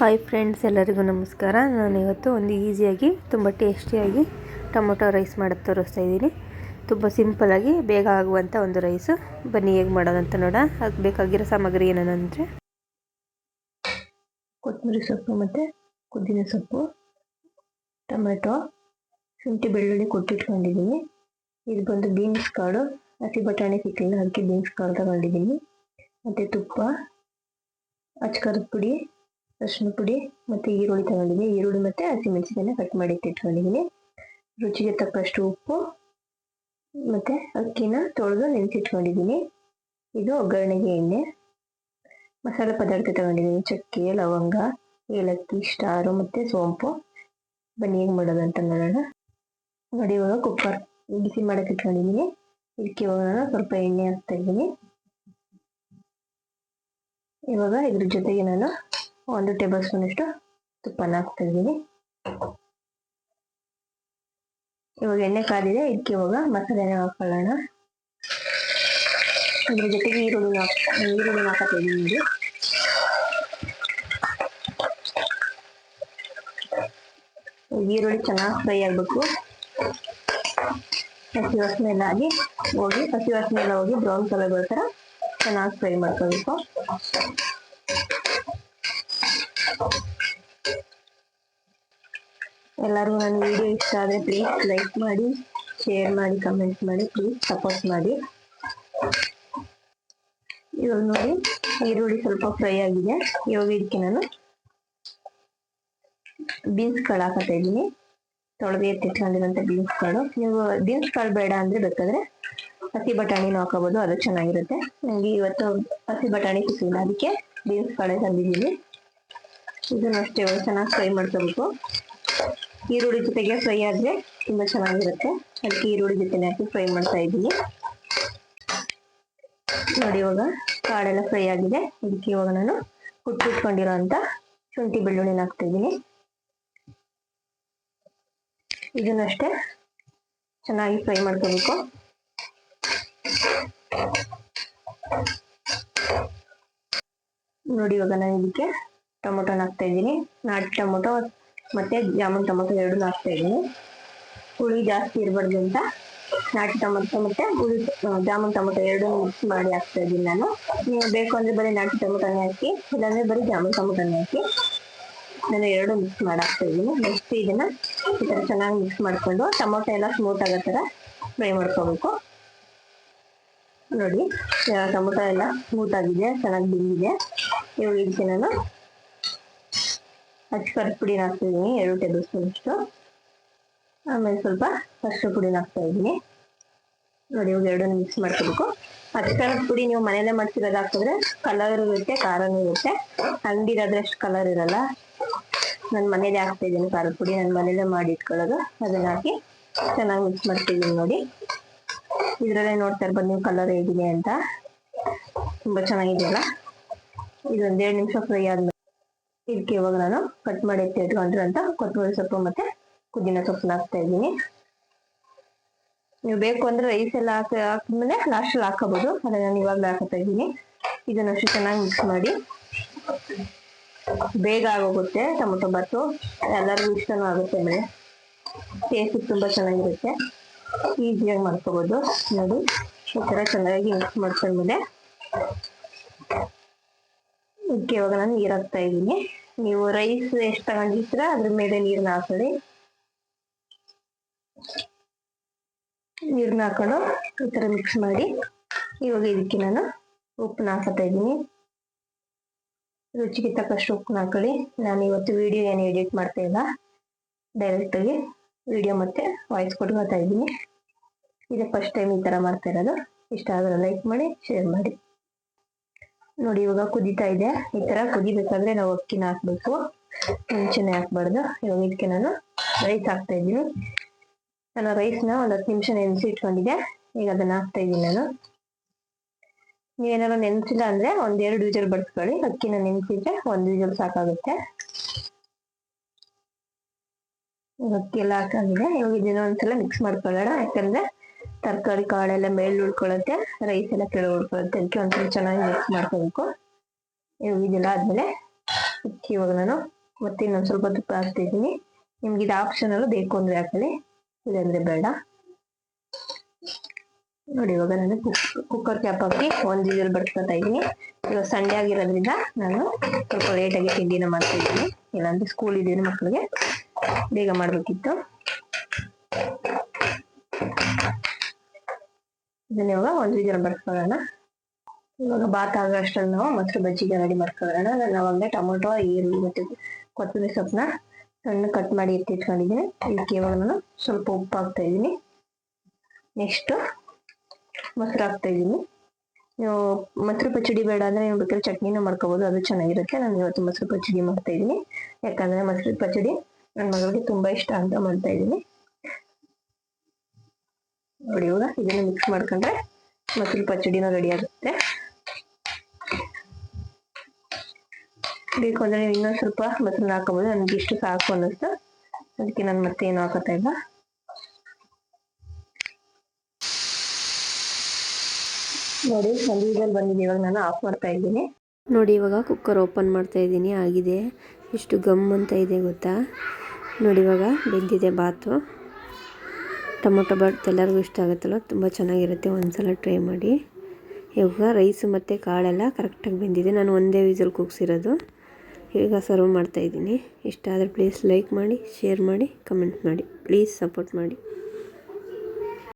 Hi friends ಎಲ್ಲರಿಗೂ ನಮಸ್ಕಾರ. ನಾನು ಇವತ್ತು ಒಂದು ಈಸಿಯಾಗಿ, ತುಂಬ ಟೇಸ್ಟಿಯಾಗಿ ಟೊಮೊಟೊ ರೈಸ್ ಮಾಡೋದು ತೋರಿಸ್ತಾ ಇದ್ದೀನಿ. ತುಂಬ ಸಿಂಪಲಾಗಿ ಬೇಗ ಆಗುವಂಥ ಒಂದು ರೈಸು ಬನ್ನಿ ಹೇಗೆ ಮಾಡೋದಂತ ನೋಡ ಅದಕ್ಕೆ ಬೇಕಾಗಿರೋ ಸಾಮಗ್ರಿ ಏನಂದರೆ ಕೊತ್ತಂಬರಿ ಸೊಪ್ಪು ಮತ್ತು ಪುದೀನ ಸೊಪ್ಪು, ಟೊಮೆಟೊ, ಶುಂಠಿ ಬೆಳ್ಳುಳ್ಳಿ ಕೊಟ್ಟಿಟ್ಕೊಂಡಿದ್ದೀನಿ ಇದು ಬಂದು ಬೀನ್ಸ್ ಕಾಳು ಹಸಿ ಬಟಾಣಿ ಸಿಕ್ಕಿಲ್ಲ ಅದಕ್ಕೆ ಬೀನ್ಸ್ ಕಾಳು ತಗೊಂಡಿದ್ದೀನಿ. ಮತ್ತು ತುಪ್ಪ ಅಚ್ಕಾರದ ಪುಡಿ ಅರಿಶಿನ ಪುಡಿ ಮತ್ತು ಈರುಳ್ಳಿ ತಗೊಂಡಿದ್ದೀನಿ. ಈರುಳ್ಳಿ ಮತ್ತು ಹಸಿಮೆಣಸಿನ ಕಟ್ ಮಾಡಿ ಇಟ್ಕೊಂಡಿದ್ದೀನಿ ರುಚಿಗೆ ತಕ್ಕಷ್ಟು ಉಪ್ಪು ಮತ್ತು ಅಕ್ಕಿನ ತೊಳೆದು ನೆನೆಸಿಟ್ಕೊಂಡಿದ್ದೀನಿ. ಇದು ಒಗ್ಗರಣೆಗೆ ಎಣ್ಣೆ. ಮಸಾಲೆ ಪದಾರ್ಥ ತಗೊಂಡಿದ್ದೀನಿ. ಚಕ್ಕೆ, ಲವಂಗ, ಏಲಕ್ಕಿ ಸ್ಟಾರು ಮತ್ತು ಸೋಂಪು. ಬನ್ನಿ, ಹೇಗೆ ಮಾಡೋದು ಅಂತ ನೋಡೋಣ. ನೋಡಿ, ಇವಾಗ ಕುಕ್ಕರ್ ಬಿಸಿ ಮಾಡಕ್ಕೆ ಇಟ್ಕೊಂಡಿದ್ದೀನಿ. ಇದಕ್ಕೆ ಇವಾಗ ಸ್ವಲ್ಪ ಎಣ್ಣೆ ಹಾಕ್ತಾ ಇದ್ದೀನಿ. ಇವಾಗ ಇದ್ರ ಜೊತೆಗೆ ನಾನು ಒಂದು ಟೇಬಲ್ ಸ್ಪೂನ್ ಅಷ್ಟು ತುಪ್ಪನ ಹಾಕ್ತಾ ಇದ್ದೀನಿ. ಇವಾಗ ಎಣ್ಣೆ ಕಾದಿದೆ, ಇದಕ್ಕೆ ಇವಾಗ ಮಸಾಲೆನ ಹಾಕೊಳ್ಳೋಣ. ಅದ್ರ ಜೊತೆಗೆ ಈರುಳ್ಳಿ ಈರುಳ್ಳಿ ಹಾಕತ್ತಾ ಇದ್ದೀನಿ ಈರುಳ್ಳಿ ಚೆನ್ನಾಗಿ ಫ್ರೈ ಆಗಬೇಕು. ಹಸಿ ವಾಸನೆ ಎಲ್ಲ ಆಗಿ ಹೋಗಿ ಹಸಿ ವಾಸನೆ ಎಲ್ಲ ಹೋಗಿ ಬ್ರೌನ್ ಕಲರ್ ಬರ್ತಾರ ಚೆನ್ನಾಗಿ ಫ್ರೈ ಮಾಡ್ಕೋಬೇಕು. ಎಲ್ಲರಿಗೂ ನನ್ನ ವಿಡಿಯೋ ಇಷ್ಟ ಆದರೆ ಪ್ಲೀಸ್ ಲೈಕ್ ಮಾಡಿ ಶೇರ್ ಮಾಡಿ ಕಮೆಂಟ್ ಮಾಡಿ ಪ್ಲೀಸ್ ಸಪೋರ್ಟ್ ಮಾಡಿ. ಇವಾಗ ನೋಡಿ, ಈರುಳ್ಳಿ ಸ್ವಲ್ಪ ಫ್ರೈ ಆಗಿದೆ. ಇವಾಗ ಇದಕ್ಕೆ ನಾನು ಬೀನ್ಸ್ ಕಾಳು ಹಾಕತ್ತಾ ಇದ್ದೀನಿ. ತೊಳೆದು ಬೀನ್ಸ್ ಕಾಳು. ನೀವು ಬೀನ್ಸ್ ಕಾಳು ಬೇಡ ಅಂದ್ರೆ ಬೇಕಾದ್ರೆ ಹಸಿ ಬಟಾಣಿನೂ ಹಾಕೋಬೋದು ಅದು ಚೆನ್ನಾಗಿರುತ್ತೆ. ನನಗೆ ಇವತ್ತು ಹಸಿ ಬಟಾಣಿ ಸಿಕ್ಕಿಲ್ಲ ಅದಕ್ಕೆ ಬೀನ್ಸ್ ಕಾಳೆ ತಂದಿದ್ದೀನಿ. ಇದನ್ನ ಅಷ್ಟೇ ಚೆನ್ನಾಗಿ ಫ್ರೈ ಮಾಡ್ಕೋಬೇಕು. ಈರುಳ್ಳಿ ಜೊತೆಗೆ ಫ್ರೈ ಆದರೆ ತುಂಬಾ ಚೆನ್ನಾಗಿರುತ್ತೆ. ಅದಕ್ಕೆ ಈರುಳ್ಳಿ ಜೊತೆ ಹಾಕಿ ಫ್ರೈ ಮಾಡ್ತಾ ಇದ್ದೀನಿ. ನೋಡಿ ಇವಾಗ ಕಾಳೆಲ್ಲ ಫ್ರೈ ಆಗಿದೆ. ಇದಕ್ಕೆ ಇವಾಗ ನಾನು ಕುಟ್ಟಿಟ್ಕೊಂಡಿರೋ ಅಂತ ಶುಂಠಿ ಬೆಳ್ಳುಳ್ಳಿನ ಹಾಕ್ತಾ ಇದ್ದೀನಿ. ಇದನ್ನಷ್ಟೇ ಚೆನ್ನಾಗಿ ಫ್ರೈ ಮಾಡ್ಕೋಬೇಕು. ನೋಡಿ ಇವಾಗ ನಾನು ಇದಕ್ಕೆ ಟೊಮೊಟೊನ ಹಾಕ್ತಾ ಇದ್ದೀನಿ. ನಾಟಿ ಟೊಮೊಟೊ ಮತ್ತೆ ಜಾಮೂನ್ ಟೊಮೊಟೊ ಎರಡು ಹಾಕ್ತಾ ಇದ್ದೀನಿ. ಹುಳಿ ಜಾಸ್ತಿ ಇರಬಾರ್ದು ಅಂತ ನಾಟಿ ಟೊಮೊಟೊ ಮತ್ತೆ ಹುಳಿ ಜಾಮೂನ್ ಟೊಮೊಟೊ ಎರಡು ಮಿಕ್ಸ್ ಮಾಡಿ ಹಾಕ್ತಾ ಇದ್ದೀನಿ ನಾನು. ನೀವು ಬೇಕು ಅಂದ್ರೆ ಬರೀ ನಾಟಿ ಟೊಮೊಟೊನೇ ಹಾಕಿ, ಇಲ್ಲಾಂದ್ರೆ ಬರೀ ಜಾಮೂನ್ ಟೊಮೊಟೊನೇ ಹಾಕಿ. ನಾನು ಎರಡು ಮಿಕ್ಸ್ ಮಾಡಿ ಹಾಕ್ತಾ ಇದ್ದೀನಿ. ನೆಕ್ಸ್ಟ್ ಇದನ್ನ ಈ ಥರ ಚೆನ್ನಾಗಿ ಮಿಕ್ಸ್ ಮಾಡ್ಕೊಂಡು ಟೊಮೊಟೊ ಎಲ್ಲ ಸ್ಮೂತ್ ಆಗೋ ಥರ ಫ್ರೈ ಮಾಡ್ಕೋಬೇಕು. ನೋಡಿ ಟೊಮೊಟೊ ಎಲ್ಲ ಸ್ಮೂತ್ ಆಗಿದೆ, ಚೆನ್ನಾಗಿ ಬಿಂದಿದೆ. ಇವಾಗ ಇದಕ್ಕೆ ನಾನು ಅಚ್ಚ ಪುಡಿನ ಹಾಕ್ತಾ ಇದ್ದೀನಿ ಎರಡು ಟೇಬಲ್ ಸ್ಪೂನ್ ಅಷ್ಟು. ಆಮೇಲೆ ಸ್ವಲ್ಪ ಅಷ್ಟು ಪುಡಿನ ಹಾಕ್ತಾ ಇದ್ದೀನಿ ನೋಡಿ, ಇವಾಗ ಎರಡನ್ನು ಮಿಕ್ಸ್ ಮಾಡ್ಕೋಬೇಕು. ಅಚ್ಚಕಾರದ ಪುಡಿ ನೀವು ಮನೇಲೆ ಮಾಡ್ತಿರೋದು ಹಾಕಿದ್ರೆ ಕಲರ್ ಇರುತ್ತೆ, ಖಾರನೂ ಇರುತ್ತೆ. ಅಂಗಡಿದಾದ್ರೆ ಅಷ್ಟು ಕಲರ್ ಇರಲ್ಲ. ನಾನು ಮನೇಲೆ ಹಾಕ್ತಾ ಇದ್ದೀನಿ ಖಾರದ ಪುಡಿ, ನಾನು ಮನೇಲೆ ಮಾಡಿ ಇಟ್ಕೊಳ್ಳೋದು. ಅದನ್ನ ಹಾಕಿ ಚೆನ್ನಾಗಿ ಮಿಕ್ಸ್ ಮಾಡ್ತಿದ್ದೀನಿ ನೋಡಿ. ಇದರಲ್ಲೇ ನೋಡ್ತಾ ಇರ್ಬೋದು ನೀವು ಕಲರ್ ಹೇಗಿದೆ ಅಂತ. ತುಂಬಾ ಚೆನ್ನಾಗಿದೆಯಲ್ಲ? ಇದೊಂದೆರಡು ನಿಮಿಷ ಫ್ರೈ ಆದ್ಮೇಲೆ ಇದಕ್ಕೆ ಇವಾಗ ನಾನು ಕಟ್ ಮಾಡಿ ಎತ್ತಿ ಅಂತ ಕೊತ್ತಂಬರಿ ಸೊಪ್ಪು ಮತ್ತೆ ಪುದೀನ ಸೊಪ್ಪನ್ನ ಹಾಕ್ತಾ ಇದ್ದೀನಿ. ನೀವು ಬೇಕು ಅಂದ್ರೆ ರೈಸ್ ಎಲ್ಲ ಹಾಕಿ, ಹಾಕಿದ್ಮೇಲೆ ಲಾಸ್ಟಲ್ಲಿ ಹಾಕೋಬಹುದು ಅದನ್ನ ನಾನು ಇವಾಗಲೇ ಹಾಕೋತಾ ಇದ್ದೀನಿ. ಇದನ್ನ ಅಷ್ಟು ಚೆನ್ನಾಗಿ ಮಿಕ್ಸ್ ಮಾಡಿ. ಬೇಗ ಆಗೋಗುತ್ತೆ ಟೊಮೊಟೊ ಬಾತು. ಎಲ್ಲರಿಗೂ ಇಷ್ಟನೂ ಆಗುತ್ತೆ ಮೇಲೆ ಟೇಸ್ಟ್ ತುಂಬಾ ಚೆನ್ನಾಗಿರುತ್ತೆ. ಈಸಿಯಾಗಿ ಮಾಡ್ಕೋಬೋದು ನೋಡಿ. ಈ ತರ ಚೆನ್ನಾಗಿ ಮಿಕ್ಸ್ ಮಾಡ್ಕೊಂಡ್ಮೇಲೆ ಇದಕ್ಕೆ ಇವಾಗ ನಾನು ನೀರು ಹಾಕ್ತಾ ಇದ್ದೀನಿ. ನೀವು ರೈಸ್ ಎಷ್ಟು ತಗೊಂಡಿರ್ತೀರ ಅದ್ರ ಮೇಲೆ ನೀರನ್ನ ಹಾಕೊಳ್ಳಿ. ನೀರನ್ನ ಹಾಕೊಂಡು ಈ ತರ ಮಿಕ್ಸ್ ಮಾಡಿ. ಇವಾಗ ಇದಕ್ಕೆ ನಾನು ಉಪ್ಪನ್ನ ಹಾಕತಾ ಇದ್ದೀನಿ. ರುಚಿಗೆ ತಕ್ಕಷ್ಟು ಉಪ್ಪನ್ನ ಹಾಕೊಳ್ಳಿ. ನಾನು ಇವತ್ತು ವಿಡಿಯೋ ಏನು ಎಡಿಟ್ ಮಾಡ್ತಾ ಇಲ್ಲ. ಡೈರೆಕ್ಟ್ ಆಗಿ ವಿಡಿಯೋ ಮತ್ತೆ ವಾಯ್ಸ್ ಕೊಟ್ಕೋತಾ ಇದ್ದೀನಿ. ಇದೇ ಫಸ್ಟ್ ಟೈಮ್ ಈ ತರ ಮಾಡ್ತಾ ಇರೋದು. ಇಷ್ಟ ಆದ್ರೆ ಲೈಕ್ ಮಾಡಿ ಶೇರ್ ಮಾಡಿ. ನೋಡಿ, ಇವಾಗ ಕುದೀತಾ ಇದೆ. ಈ ತರ ಕುದಿಬೇಕಾದ್ರೆ ನಾವು ಅಕ್ಕಿನ ಹಾಕ್ಬೇಕು. ಮುಂಚೆನೆ ಹಾಕ್ಬಾರ್ದು. ಇವಾಗ ಇದಕ್ಕೆ ನಾನು ರೈಸ್ ಹಾಕ್ತಾ ಇದ್ದೀನಿ. ನಾನು ರೈಸ್ನ ಒಂದ್ ಹತ್ತು ನಿಮಿಷ ನೆನೆಸಿ ಇಟ್ಕೊಂಡಿದ್ದೆ. ಈಗ ಅದನ್ನ ಹಾಕ್ತಾ ಇದ್ದೀನಿ ನಾನು. ನೀವೇನಾದ್ರು ನೆನ್ಸಿಲ್ಲ ಅಂದ್ರೆ ಒಂದ್ ಎರಡು ವಿಜಲ್ ಬಡ್ಸ್ಕೊಳ್ಳಿ. ಅಕ್ಕಿನ ನೆನ್ಸಿದ್ರೆ ಒಂದ್ ವಿಜಲ್ ಸಾಕಾಗುತ್ತೆ. ಅಕ್ಕಿ ಎಲ್ಲ ಹಾಕಾಗಿದೆ. ಇವಾಗ ಇದನ್ನ ಒಂದ್ಸಲ ಮಿಕ್ಸ್ ಮಾಡ್ಕೊಳ್ಳೋಣ. ಯಾಕಂದ್ರೆ ತರಕಾರಿ ಕಾಳೆಲ್ಲ ಮೇಲ್ ಉಳ್ಕೊಳ್ಳುತ್ತೆ ರೈಸ್ ಎಲ್ಲ ಕೆಳಗೆ ಉಳ್ಕೊಳ್ಳುತ್ತೆ ಅದಕ್ಕೆ ಒಂದ್ಸಲ ಚೆನ್ನಾಗಿ ಮಿಕ್ಸ್ ಮಾಡ್ಕೋಬೇಕು. ಇದೆಲ್ಲ ಆದ್ಮೇಲೆ ಇವಾಗ ನಾನು ಮತ್ತೆ ಇನ್ನೊಂದು ಸ್ವಲ್ಪ ತುಪ್ಪ ಹಾಕ್ತಾ ಇದ್ದೀನಿ ನಿಮ್ಗೆ ಇದು ಆಪ್ಷನಲ್ ಬೇಕು ಅಂದ್ರೆ ಹಾಕೊಳ್ಳಿ ಇಲ್ಲಾಂದ್ರೆ ಬೇಡ. ನೋಡಿ ಇವಾಗ ನಾನು ಕುಕ್ಕರ್ ಕ್ಯಾಪ್ ಹಾಕಿ ಒಂದ್ ಜೀಜಲ್ಲಿ ಬಡ್ಸ್ಕೊತಾ ಇದ್ದೀನಿ. ಇವಾಗ ಸಂಡೆ ಆಗಿರೋದ್ರಿಂದ ನಾನು ಸ್ವಲ್ಪ ಲೇಟಾಗಿ ತಿಂಡಿನ ಮಾಡ್ತಾ ಇದ್ದೀನಿ ಇಲ್ಲಾಂದ್ರೆ ಸ್ಕೂಲ್ ಇದ್ದೀನಿ ಮಕ್ಕಳಿಗೆ ಬೇಗ ಮಾಡ್ಬೇಕಿತ್ತು. ಇದನ್ನ ಇವಾಗ ಒಂದು ವಿಸಿಲ್ ಬರ್ಕೊಳ್ಳೋಣ ಇವಾಗ ಬಾತ್ ಆಗೋ ಅಷ್ಟರಲ್ಲಿ ನಾವು ಮೊಸರು ಬಜ್ಜಿಗೆ ರೆಡಿ ಮಾಡ್ಕೊಳ್ಳೋಣ ನಾನು ಅವಾಗಲೇ ಟೊಮೊಟೊ, ಈರುಳ್ಳಿ ಮತ್ತೆ ಕೊತ್ತಂಬರಿ ಸೊಪ್ಪನ್ನ ಸಣ್ಣ ಕಟ್ ಮಾಡಿ ಎತ್ತಿಟ್ಕೊಂಡಿದ್ದೀನಿ ಇದಕ್ಕೆ ಇವಾಗ ನಾನು ಸ್ವಲ್ಪ ಉಪ್ಪು ಹಾಕ್ತಾ ಇದ್ದೀನಿ. ನೆಕ್ಸ್ಟು ಮೊಸರು ಹಾಕ್ತಾ ಇದ್ದೀನಿ. ನೀವು ಮೊಸರು ಪಚ್ಚಡಿ ಬೇಡ ಅಂದ್ರೆ ನೀವು ಬೇಕಾದ್ರೆ ಚಟ್ನಿನೂ ಮಾಡ್ಕೋಬಹುದು ಅದು ಚೆನ್ನಾಗಿರುತ್ತೆ. ನಾನು ಇವತ್ತು ಮೊಸರು ಪಚ್ಚಡಿ ಮಾಡ್ತಾ ಇದ್ದೀನಿ. ಯಾಕಂದ್ರೆ ಮೊಸರು ಪಚ್ಚಡಿ ನನ್ನ ಮಗಳಿಗೆ ತುಂಬಾ ಇಷ್ಟ ಅಂತ ಮಾಡ್ತಾ ಇದ್ದೀನಿ. ನೋಡಿ ಇವಾಗ ಇದನ್ನ ಮಿಕ್ಸ್ ಮಾಡ್ಕೊಂಡ್ರೆ ಮೊಸರು ಪಚ್ಚಡಿನ ರೆಡಿ ಆಗುತ್ತೆ. ಬೇಕು ಅಂದ್ರೆ ಇನ್ನೊಂದು ಸ್ವಲ್ಪ ಮೊಸರನ್ನ ಹಾಕೋಬಹುದು ನನಗೆ ಇಷ್ಟು ಸಾಕು ಅನ್ನಿಸ್ತು. ಅದಕ್ಕೆ ನಾನು ಮತ್ತೆ ಏನು ಹಾಕೋತಾ ಇಲ್ಲ. ನೋಡಿ ಒಂದು ಬಂದಿದೆ. ಇವಾಗ ನಾನು ಆಫ್ ಮಾಡ್ತಾ ಇದ್ದೀನಿ. ನೋಡಿ, ಇವಾಗ ಕುಕ್ಕರ್ ಓಪನ್ ಮಾಡ್ತಾ ಇದ್ದೀನಿ. ಆಗಿದೆ. ಎಷ್ಟು ಗಮ್ ಅಂತ ಇದೆ ಗೊತ್ತಾ? ನೋಡಿ, ಇವಾಗ ಬೆಂದಿದೆ ಬಾತು ಟೊಮೊಟೊ ಬಾತ್ ಎಲ್ಲರಿಗೂ ಇಷ್ಟ ಆಗುತ್ತಲ್ಲ ತುಂಬ ಚೆನ್ನಾಗಿರುತ್ತೆ. ಒಂದ್ಸಲ ಟ್ರೈ ಮಾಡಿ. ಇವಾಗ ರೈಸು ಮತ್ತು ಕಾಳೆಲ್ಲ ಕರೆಕ್ಟಾಗಿ ಬೆಂದಿದೆ. ನಾನು ಒಂದೇ ವಿಸಲ್ ಕೂಗಿಸಿರೋದು. ಈಗ ಸರ್ವ್ ಮಾಡ್ತಾಯಿದ್ದೀನಿ ಇಷ್ಟ ಆದರೆ ಪ್ಲೀಸ್ ಲೈಕ್ ಮಾಡಿ ಶೇರ್ ಮಾಡಿ ಕಮೆಂಟ್ ಮಾಡಿ. ಪ್ಲೀಸ್ ಸಪೋರ್ಟ್ ಮಾಡಿ.